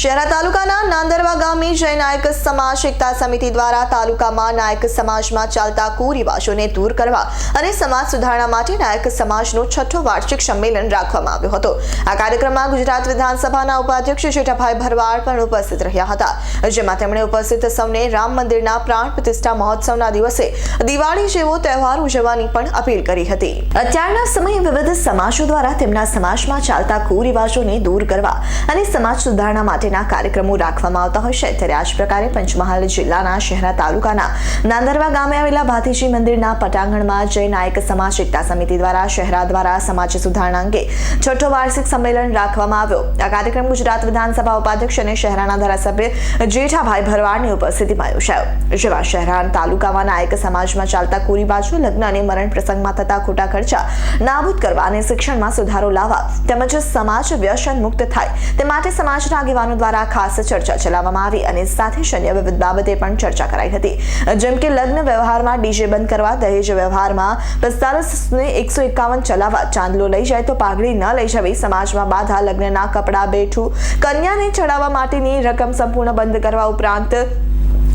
શહેરા તાલુકાના નાંદરવા ગામે જય નાયક સમાજ એકતા સમિતિ દ્વારા તાલુકામાં નાયક સમાજમાં ચાલતા કુરિવાજોને દૂર કરવા અને સમાજ સુધારણા માટે નાયક સમાજનો છઠ્ઠો વાર્ષિક સંમેલન રાખવામાં આવ્યો હતો. આ કાર્યક્રમમાં ગુજરાત વિધાનસભાના ઉપાધ્યક્ષ જેઠાભાઈ ભરવાડ પણ ઉપસ્થિત રહ્યા હતા. જેમાં તેમણે ઉપસ્થિત સૌને રામ મંદિરના પ્રાણ પ્રતિષ્ઠા મહોત્સવના દિવસે દિવાળી જેવો તહેવાર ઉજવવાની પણ અપીલ કરી હતી. અત્યારના સમયે વિવિધ સમાજો દ્વારા તેમના સમાજમાં ચાલતા કુરિવાજોને દૂર કરવા અને સમાજ સુધારણા માટેના કાર્યક્રમો રાખવામાં આવતા હોય છે, ત્યારે આ જ પ્રકારે પંચમહાલ જિલ્લાના શહેરા તાલુકાના નાંદરવા ગામે આવેલા ભાતીજી મંદિરના પટાંગણમાં જય નાયક સમાજ એકતા સમિતિ દ્વારા શહેરા દ્વારા સમાજ સુધારણા અંગે છઠ્ઠો વાર્ષિક સંમેલન રાખવામાં આવ્યો. આ કાર્યક્રમ ગુજરાત વિધાનસભા ઉપાધ્યક્ષ અને શહેરાના ધારાસભ્ય જેઠાભાઈ ભરવાડની ઉપસ્થિતિમાં યોજાયો. જેવા શહેરા તાલુકામાં નાયક સમાજમાં ચાલતા કુરિવાજો લગ્ન અને મરણ પ્રસંગમાં થતા ખોટા ખર્ચા નાબૂદ કરવા અને શિક્ષણમાં સુધારો લાવવા તેમજ સમાજ વ્યસન મુક્ત થાય તે માટે સમાજના આગેવાનો દ્વારા ખાસ ચર્ચા ચલાવવામાં આવી અને સાથે જ વિવિધ બાબતે પણ ચર્ચા કરાઈ હતી. જેમ કે લગ્ન વ્યવહારમાં ડીજે બંધ કરવા, દહેજ વ્યવહારમાં પિસ્તાલીસને એકસો એકાવન ચલાવવા, ચાંદલો લઈ જાય તો પાઘડી ન લઈ જવી, સમાજમાં બાધા, લગ્નના કપડાં બેઠું, કન્યાને ચડાવવા માટેની રકમ સંપૂર્ણ બંધ કરવા ઉપરાંત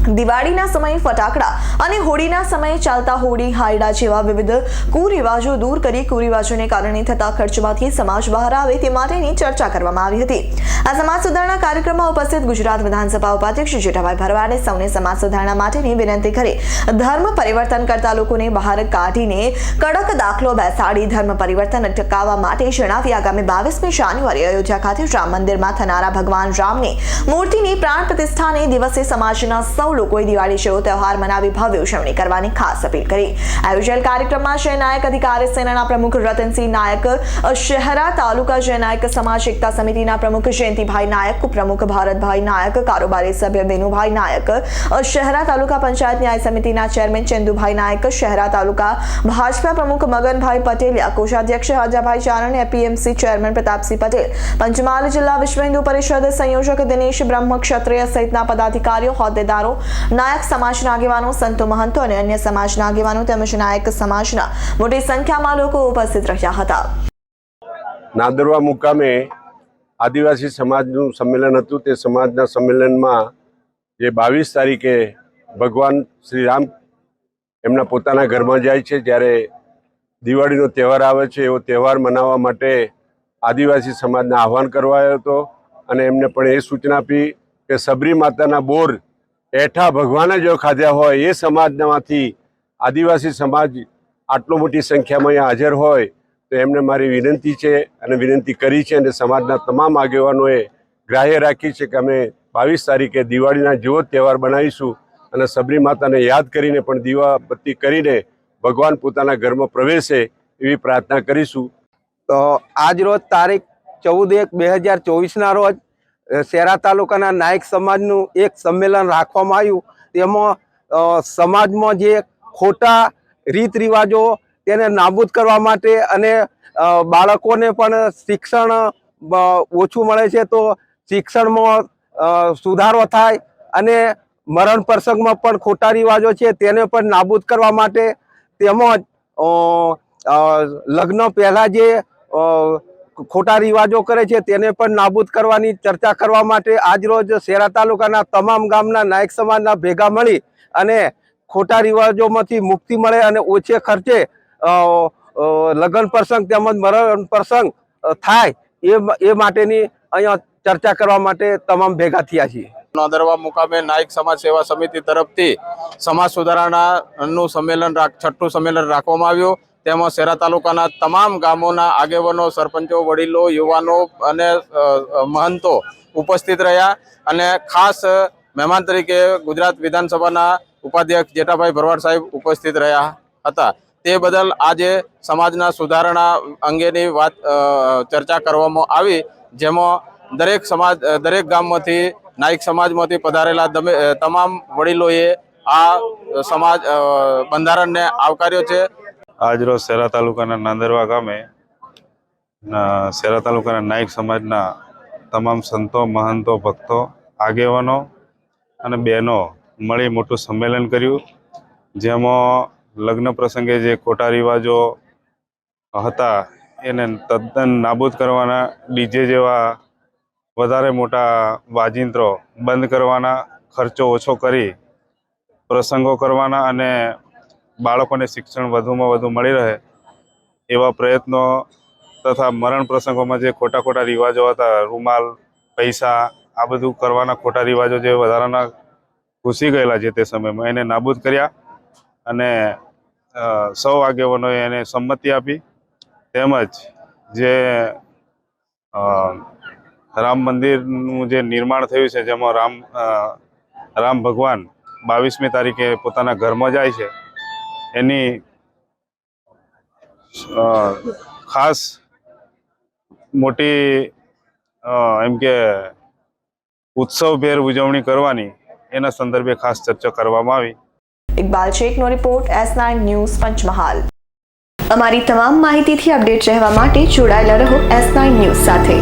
દિવાળીના સમયે ફટાકડા અને હોળીના સમયે ચાલતા હોળી, હાયડા જેવા વિવિધ કુરિવાજો દૂર કરી કુરિવાજોને કારણે થતા ખર્ચમાંથી સમાજ બહાર આવે તે માટેની ચર્ચા કરવામાં આવી હતી. આ સમાજ સુધારણા કાર્યક્રમમાં ઉપસ્થિત ગુજરાત વિધાનસભા ઉપાધ્યક્ષ જેઠાભાઈ ભરવાડે સૌને સમાજ સુધારણા માટેની વિનંતી કરી. ધર્મ પરિવર્તન કરતા લોકોને બહાર કાઢીને કડક દાખલો બેસાડી ધર્મ પરિવર્તન અટકાવવા માટે જણાવી આગામી બાવીસમી જાન્યુઆરી અયોધ્યા ખાતે રામ મંદિરમાં થનારા ભગવાન રામની મૂર્તિની પ્રાણ પ્રતિષ્ઠાને દિવસે સમાજના સૌ લોકોએ દિવાળી જેવો તહેવાર મનાવી ભવ્ય ઉજવણી કરવાની ખાસ અપીલ કરી. આયોજેલ કાર્યક્રમમાં જય નાયક અધિકારી સેનાના પ્રમુખ રતનસિંહ નાયક, શહેરા તાલુકા જય નાયક સમાજ એકતા સમિતિના પ્રમુખ જયંતિભાઈ નાયક, ઉપપ્રમુખ ભારતભાઈ નાયક, કારોબારી સભ્ય બેનુભાઈ નાયક, શહેરા તાલુકા પંચાયત ન્યાય સમિતિના ચેરમેન ચંદુભાઈ નાયક, શહેરા તાલુકા ભાજપા પ્રમુખ મગનભાઈ પટેલિયા કોષાધ્યક્ષ હાજાભાઈ ચારણ, એપીએમસી ચેરમેન પ્રતાપસિંહ પટેલ, પંચમહાલ જિલ્લા વિશ્વ હિન્દુ પરિષદ સંયોજક દિનેશ બ્રહ્મ ક્ષત્રિય સહિતના પદાધિકારીઓ, હોદ્દેદારો નાયક સમાજના આગેવાનો સંતો મહંતો અને અન્ય સમાજના આગેવાનો તેમજ નાયક સમાજના મોટી સંખ્યામાં લોકો ઉપસ્થિત રહ્યા હતા. નાદરવા મુકામે આદિવાસી સમાજનું સંમેલન હતું. તે સમાજના સંમેલનમાં જે બાવીસ તારીખે ભગવાન શ્રી રામ એમના પોતાના ઘરમાં જાય છે. જ્યારે દિવાળીનો તહેવાર આવે છે, એવો તહેવાર મનાવવા માટે આદિવાસી સમાજને આહ્વાન કરવાયો હતો. અને એમને પણ એ સૂચના આપી કે સબરી માતાના બોર એઠા ભગવાને જો ખાધ્યા હોય, એ સમાજમાંથી આદિવાસી સમાજ આટલો મોટી સંખ્યામાં અહીંયા હાજર હોય, તો એમને મારી વિનંતી છે અને વિનંતી કરી છે અને સમાજના તમામ આગેવાનોએ ગ્રાહ્ય રાખી છે કે અમે બાવીસ તારીખે દિવાળીના જેવો તહેવાર બનાવીશું અને સબરી માતાને યાદ કરીને પણ દીવાબત્તી કરીને ભગવાન પોતાના ઘરમાં પ્રવેશે એવી પ્રાર્થના કરીશું. તો આજ રોજ તારીખ ચૌદ એક બે હજાર ચોવીસના રોજ શેરા તાલુકાના નાયક સમાજનું એક સંમેલન રાખવામાં આવ્યું. તેમાં સમાજમાં જે ખોટા રીત રિવાજો તેને નાબૂદ કરવા માટે અને બાળકોને પણ શિક્ષણ ઓછું મળે છે તો શિક્ષણમાં સુધારો થાય અને મરણ પ્રસંગમાં પણ ખોટા રિવાજો છે તેને પણ નાબૂદ કરવા માટે તેમજ લગ્ન પહેલાં જે ખોટા રિવાજો કરે છે તેને પણ નાબૂદ કરવાની ચર્ચા કરવા માટે આજરોજ શેરા તાલુકાના તમામ ગામના નાયક સમાજના ભેગા મળી અને ખોટા રિવાજોમાંથી મુક્તિ મળે અને ઓછે ખર્ચે લગ્ન પ્રસંગ તેમજ મરણ પ્રસંગ થાય એ એ માટેની અહીંયા ચર્ચા કરવા માટે તમામ ભેગા થયા છીએ. નાદરવા મુકામે નાયક સમાજ સેવા સમિતિ તરફથી સમાજ સુધારણાનું સંમેલન છઠ્ઠું સંમેલન રાખવામાં આવ્યું. તેમાં શેરા તાલુકાના તમામ ગામોના આગેવાનો, સરપંચો, વડીલો, યુવાનો અને મહંતો ઉપસ્થિત રહ્યા અને ખાસ મહેમાન તરીકે ગુજરાત વિધાનસભાના ઉપાધ્યક્ષ જેઠાભાઈ ભરવાડ સાહેબ ઉપસ્થિત રહ્યા હતા. તે બદલ આજે સમાજના સુધારણા અંગેની વાત ચર્ચા કરવામાં આવી, જેમાં દરેક સમાજ દરેક ગામમાંથી, નાયક સમાજમાંથી પધારેલા તમામ વડીલોએ આ સમાજ બંધારણને આવકાર્યો છે. આજરોજ શેરા તાલુકાના નાંદરવા ગામે શેરા તાલુકાના નાયક સમાજના તમામ સંતો, મહંતો, ભક્તો, આગેવાનો અને બહેનો મળી મોટું સંમેલન કર્યું. જેમાં લગ્ન પ્રસંગે જે ખોટા રિવાજો હતા, એને તદ્દન નાબૂદ કરવાના, ડીજે જેવા વધારે મોટા વાજિંત્રો બંધ કરવાના, ખર્ચો ઓછો કરી પ્રસંગો કરવાના અને બાળકોને શિક્ષણ વધુમાં વધુ મળી રહે એવા પ્રયત્નો તથા મરણ પ્રસંગોમાં જે ખોટા ખોટા રિવાજો હતા, રૂમાલ, પૈસા, આ બધું કરવાના ખોટા રિવાજો જે વધારાના ઘૂસી ગયેલા છે તે સમયમાં, એને નાબૂદ કર્યા અને સૌ આગેવાનોએ એને સંમતિ આપી. તેમજ જે રામ મંદિરનું જે નિર્માણ થયું છે, જેમાં રામ રામ ભગવાન બાવીસમી તારીખે પોતાના ઘરમાં જાય છે એની ખાસ મોટી એમ કે ઉત્સવભેર ઉજવણી કરવાની એના સંદર્ભે ખાસ ચર્ચા કરવામાં આવી. Iqbal શેખનો report S nine news Panchmahal. અમારી તમામ માહિતીથી અપડેટ રહેવા માટે જોડાયેલા રહો એસ નાઇન ન્યૂઝ સાથે.